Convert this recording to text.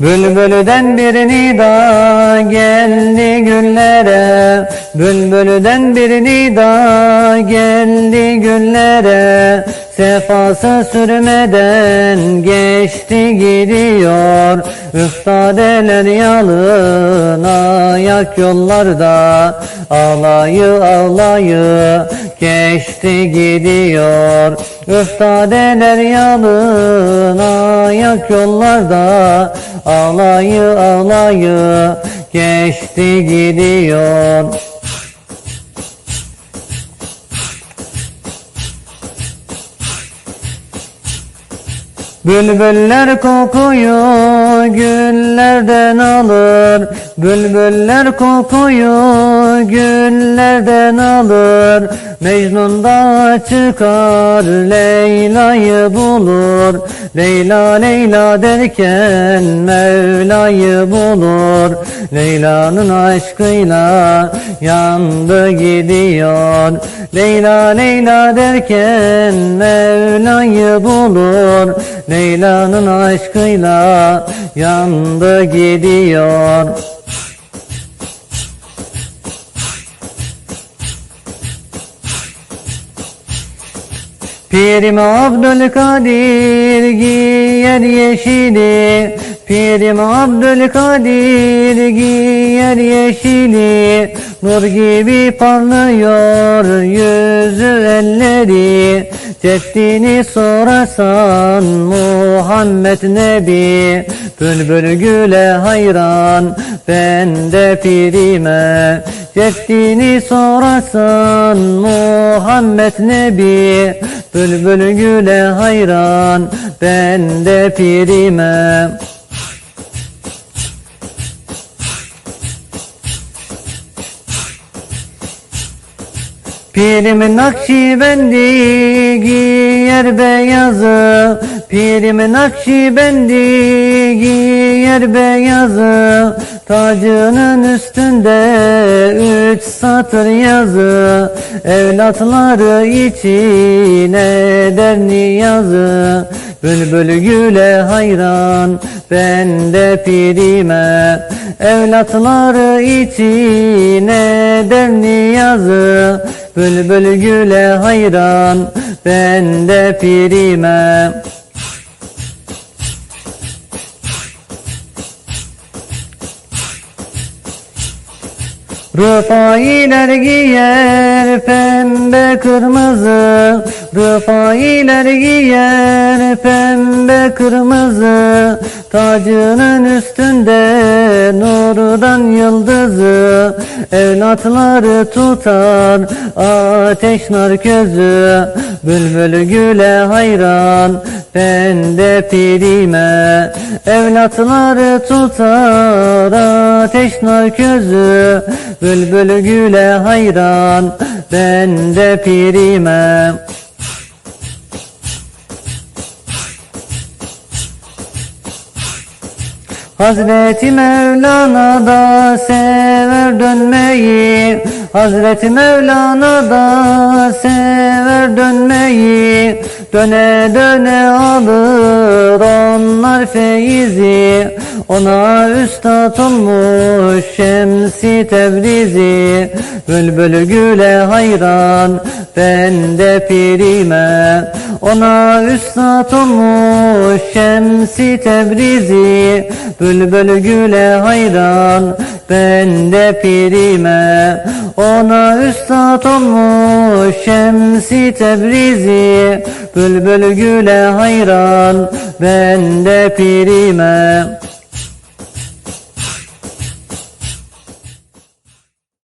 Bülbülden bir nida geldi güllere Bülbülden bir nida geldi güllere Sefası sürmeden geçti gidiyor. Üstadeler yalın ayak yollarda Ağlayı ağlayı geçti gidiyor. Üstadeler yalın ayak yollarda Ağlayı ağlayı geçti gidiyor Bülbüller kokuyu güllerden alır. Bülbüller kokuyu güllerden alır. Mecnun çıkar Leyla'yı bulur. Leyla Leyla derken Mevla'yı bulur. Leyla'nın aşkıyla yandı gidiyor. Leyla Leyla derken Mevla'yı bulur Leyla'nın aşkıyla yandı gidiyor. Pirim Abdülkadir giyer yeşili Pirim Abdülkadir giyer yeşili Nur gibi parlıyor yüzü elleri. Ceddini sorarsan Muhammed Nebi Bülbül güle hayran ben de pirime. Ceddini sorarsan Muhammed Nebi Bülbül güle hayran ben de pirime Pirimin Nakşibendi giyer beyazı. Pirimin Nakşibendi giyer beyazı. Tacının üstünde üç satır yazı. Evlatları için eder niyazı. Bülbül güle hayran ben de pirime. Evlatları için eder niyazı Bülbül güle hayran ben de pirime. Rıfailer giyer pembe kırmızı Rıfailer giyer. Pembe kırmızı Tacının üstünde nurdan yıldızı. Evlatları tutar ateş nar közü Bülbül güle hayran ben de pirime. Evlatları tutar ateş nar közü Bülbül güle hayran ben de pirime. Hazreti Mevlana da sever dönmeyi. Hazreti Mevlana da sever dönmeyi. Döne döne alır onlar feyizi Ona üstad olmuş Şemsi Tebrizi Bülbül güle hayran ben de pirime. Ona üstad olmuş Şemsi Tebrizi Bülbül güle hayran ben de pirime. Ona üstad olmuş Şemsi Tebrizi Bülbül güle hayran ben de pirime